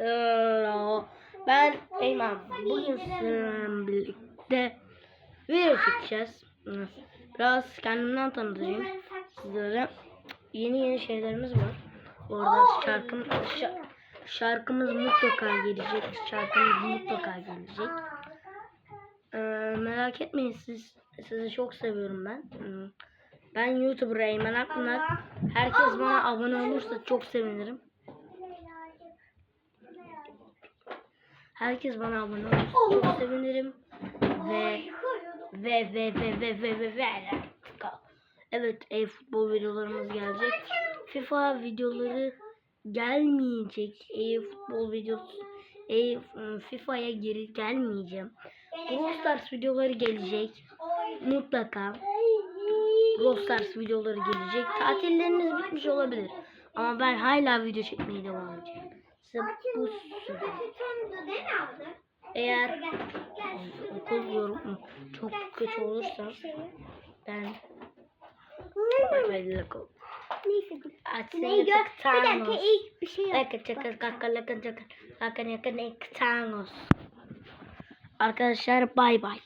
Hello. Ben Eymen. Bugün sizinle birlikte video çekeceğiz. Biraz kendimden tanıtacağım sizlere. Yeni yeni şeylerimiz var. Orada şarkım, şa- şarkımız mutlaka gelecek. Şarkımız mutlaka gelecek. Ee, merak etmeyin siz sizi çok seviyorum ben. Hmm. Ben YouTuber Eymen Akpınar. Herkes bana abone olursa çok sevinirim. Herkes bana abone olursa çok sevinirim. Ve ve ve ve ve ve ve ve Evet e-futbol videolarımız gelecek. FIFA videoları gelmeyecek. E-futbol videosu e FIFA'ya geri gelmeyeceğim. Brawl Stars videoları gelecek. Mutlaka. Brawl Stars videoları gelecek. Tatilleriniz bitmiş olabilir. Ama ben hala video çekmeye devam edeceğim. Size bu sürü. Eğer okul yorum çok kötü olursa ben böyle kol. Neyse. Gör? Bir dakika ilk bir şey yap. Arkadaşlar bay bay.